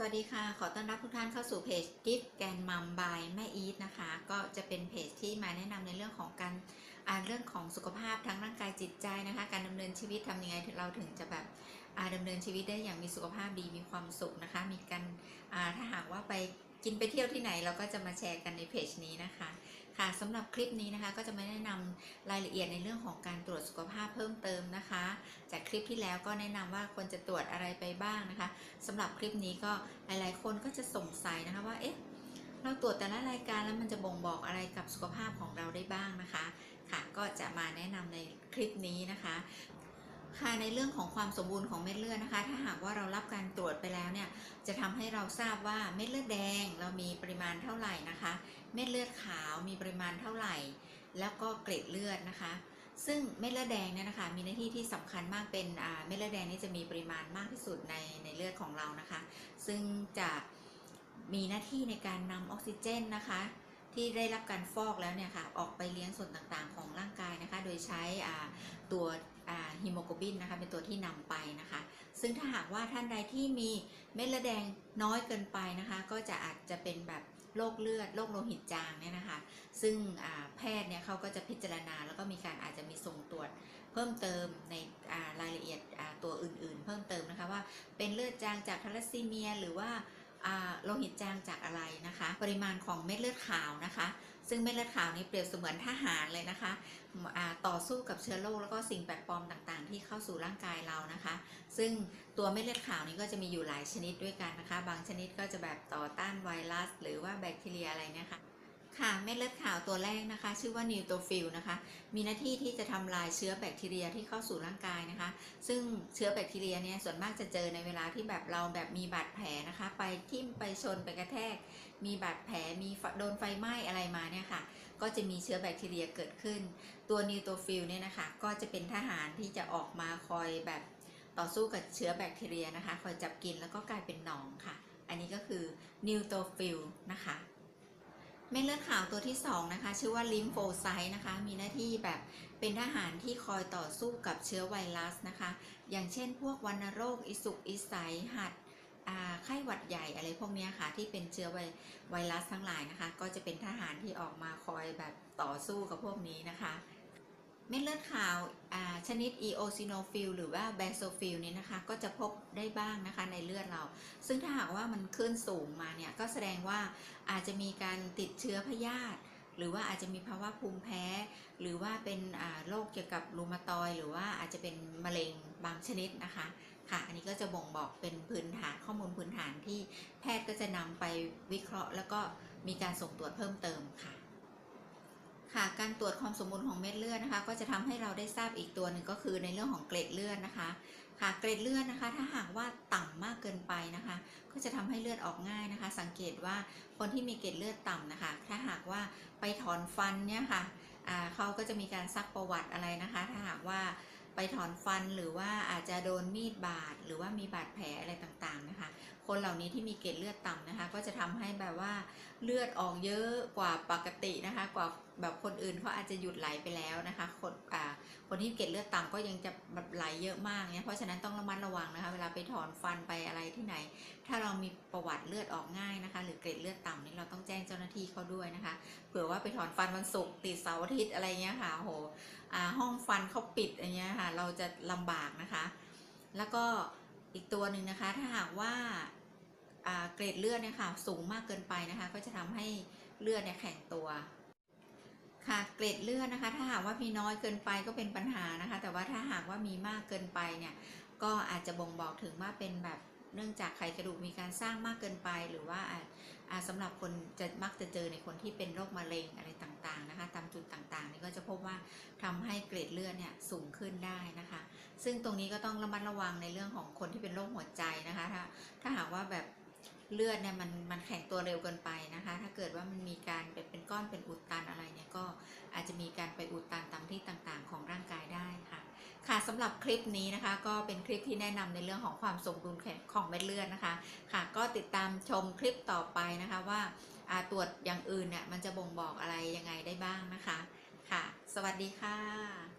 สวัสดีค่ะ ขอต้อนรับทุกท่านเข้าสู่เพจกิฟแกนมัมบายแม่อีทนะคะ ก็จะเป็นเพจที่มาแนะนำในเรื่องของการอ่านเรื่องของสุขภาพทั้งร่างกายจิตใจนะคะ การดำเนินชีวิตทำยังไงเราถึงจะแบบอ่าดำเนินชีวิตได้อย่างมีสุขภาพดีมีความสุขนะคะ มีการอ่าถ้าหากว่าไป กินไปเที่ยวที่ไหนเราก็จะมาแชร์กันในเพจนี้นะคะค่ะสำหรับคลิปนี้นะคะก็จะมาแนะนำรายละเอียดในเรื่องของการตรวจสุขภาพเพิ่มเติมนะคะ จากคลิปที่แล้วก็แนะนำว่าควรจะตรวจอะไรไปบ้างนะคะสำหรับคลิปนี้ก็หลายๆ คนก็จะสงสัยนะคะว่าเอ๊ะเราตรวจแต่ละรายการแล้วมันจะบ่งบอกอะไรกับสุขภาพของเราได้บ้างนะคะ ค่ะก็จะมาแนะนำในคลิปนี้นะคะค่ะในเรื่องของความสมบูรณ์ของเม็ดเลือดนะคะ ถ้าหากว่าเรารับการตรวจไปแล้วเนี่ย จะทำให้เราทราบว่าเม็ดเลือดแดงเรามีปริมาณเท่าไหร่นะคะ เม็ดเลือดขาวมีปริมาณเท่าไหร่ แล้วก็เกล็ดเลือดนะคะ ซึ่งเม็ดเลือดแดงเนี่ยนะคะ มีหน้าที่ที่สำคัญมากเป็นเม็ดเลือดแดงนี่จะมีปริมาณมากที่สุดในในเลือดของเรานะคะ ซึ่งจะมีหน้าที่ในการนำออกซิเจนนะคะ ที่ได้รับการฟอกแล้วเนี่ยค่ะออกไปเลี้ยงส่วนต่างๆ ของร่างกายนะคะ โดยใช้ตัวฮีโมโกลบินนะคะเป็นตัวที่นำไปนะคะ ซึ่งถ้าหากว่าท่านใดที่มีเม็ดเลือดแดงน้อยเกินไปนะคะ ก็จะอาจจะเป็นแบบโรคเลือดโรคโลหิตจางเนี่ยนะคะ ซึ่งแพทย์เนี่ยเขาก็จะพิจารณา แล้วก็มีการอาจจะมีส่งตรวจเพิ่มเติมในรายละเอียดตัวอื่นๆ เพิ่มเติมนะคะว่าเป็นเลือดจางจากทาลัสซีเมีย หรือว่าโลหิตจางจากอะไรนะคะ ปริมาณของเม็ดเลือดขาวนะคะ ซึ่งเม็ดเลือดขาวนี้เปรียบเสมือนทหารเลยนะคะต่อสู้กับเชื้อโรคแล้วก็สิ่งแปลกปลอมต่างๆ ที่เข้าสู่ร่างกายเรานะคะ ซึ่งตัวเม็ดเลือดขาวนี้ก็จะมีอยู่หลายชนิดด้วยกันนะคะ บางชนิดก็จะแบบต่อต้านไวรัส หรือว่าแบคทีเรียอะไรเนี่ยค่ะ ค่ะเม็ดเลือดขาวตัวแรกนะคะ ชื่อว่านิวโตฟิลนะคะ มีหน้าที่ที่จะทำลายเชื้อแบคทีเรียที่เข้าสู่ร่างกายนะคะ ซึ่งเชื้อแบคทีเรียเนี่ยส่วนมากจะเจอในเวลาที่แบบเราแบบมีบาดแผลนะคะ ไปทิ่มไปชนไปกระแทก มีบาดแผลมีโดนไฟไหม้อะไรมาเนี่ยค่ะ ก็จะมีเชื้อแบคทีเรียเกิดขึ้น ตัวนิวโตฟิลเนี่ยนะคะ ก็จะเป็นทหารที่จะออกมาคอยแบบต่อสู้กับเชื้อแบคทีเรียนะคะ คอยจับกินแล้วก็กลายเป็นหนองค่ะ อันนี้ก็คือนิวโตฟิลนะคะ เม็ดเลือดขาวตัวที่2นะคะชื่อว่าลิมโฟไซต์นะคะ มีหน้าที่แบบเป็นทหารที่คอยต่อสู้กับเชื้อไวรัสนะคะ อย่างเช่นพวกวัณโรค อิสุกอิสัยหัดไข้หวัดใหญ่อะไรพวกนี้ค่ะ ที่เป็นเชื้อไวไวรัสทั้งหลายนะคะ ก็จะเป็นทหารที่ออกมาคอยแบบต่อสู้กับพวกนี้นะคะ เม็ดเลือดขาวชนิด e o s i n o p h i l หรือว่า b a s o p h i l นี่นะคะก็จะพบได้บ้างนะคะในเลือดเรา ซึ่งถ้าหากว่ามันขึ้นสูงมาเนี่ยก็แสดงว่าอาจจะมีการติดเชื้อพยาธิหรือว่าอาจจะมีภาวะภูมิแพ้ หรือว่าเป็นโรคเกี่ยวกับรูมาตอย หรือว่าอาจจะเป็นมะเร็งบางชนิดนะคะค่ะอันนี้ก็จะบ่งบอกเป็นพื้นฐานข้อมูลพื้นฐานที่แพทย์ก็จะนำไปวิเคราะห์ แล้วก็มีการส่งตรวจเพิ่มเติมค่ะ ค่ะการตรวจความสมบูรณ์ของเม็ดเลือดนะคะ ก็จะทำให้เราได้ทราบอีกตัวหนึ่งก็คือในเรื่องของเกล็ดเลือดนะคะ ค่ะเกล็ดเลือดนะคะ ถ้าหากว่าต่ำมากเกินไปนะคะ ก็จะทำให้เลือดออกง่ายนะคะ สังเกตว่าคนที่มีเกล็ดเลือดต่ำนะคะ ถ้าหากว่าไปถอนฟันเนี่ยค่ะเขาก็จะมีการซักประวัติอะไรนะคะ ถ้าหากว่าไปถอนฟันหรือว่าอาจจะโดนมีดบาดหรือว่ามีบาดแผลอะไรต่างๆนะคะ คนเหล่านี้ที่มีเกล็ดเลือดต่ำนะคะ ก็จะทำให้แบบว่าเลือดออกเยอะกว่าปกตินะคะ กว่าแบบคนอื่นเขาอาจจะหยุดไหลไปแล้วนะคะ คนอ่าคนที่เกล็ดเลือดต่ำก็ยังจะแบบไหลเยอะมากเนี่ยเพราะฉะนั้นต้องระมัดระวังนะคะ เวลาไปถอนฟันไปอะไรที่ไหน ถ้าเรามีประวัติเลือดออกง่ายนะคะ หรือเกล็ดเลือดต่ำนี่เราต้องแจ้งเจ้าหน้าที่เขาด้วยนะคะเผื่อว่าไปถอนฟันวันศุกร์ติดเสาร์อาทิตย์อะไรเงี้ยค่ะโหห้องฟันเขาปิดอะไรเงี้ยค่ะ เราจะลำบากนะคะ แล้วก็ อีกตัวหนึ่งนะคะ ถ้าหากว่าเกรดเลือดเนี่ยค่ะสูงมากเกินไปนะคะ ก็จะทำให้เลือดเนี่ยแข็งตัว ค่ะเกรดเลือดนะคะ ถ้าหากว่ามีน้อยเกินไปก็เป็นปัญหานะคะ แต่ว่าถ้าหากว่ามีมากเกินไปเนี่ยก็อาจจะบ่งบอกถึงว่าเป็นแบบเนื่องจากไขกระดูกมีการสร้างมากเกินไป หรือว่าอา สำหรับคนจะมักจะเจอในคนที่เป็นโรคมะเร็งอะไรต่างๆนะคะตามจุดต่างๆนี่ก็จะพบว่าทำให้เกรดเลือดเนี่ยสูงขึ้นได้นะคะ ซึ่งตรงนี้ก็ต้องระมัดระวังในเรื่องของคนที่เป็นโรคหัวใจนะคะ ถ้าถ้าหากว่าแบบเลือดเนี่ยมันมันแข็งตัวเร็วเกินไปนะคะ ถ้าเกิดว่ามันมีการแบบเป็นก้อนเป็นอุดตันอะไรเนี่ยก็ ค่ะสำหรับคลิปนี้นะคะ ก็เป็นคลิปที่แนะนำในเรื่องของความสมดุลของเม็ดเลือดนะคะค่ะ ก็ติดตามชมคลิปต่อไปนะคะว่าตรวจอย่างอื่นเนี่ยมันจะบ่งบอกอะไรยังไงได้บ้างนะคะค่ะ สวัสดีค่ะ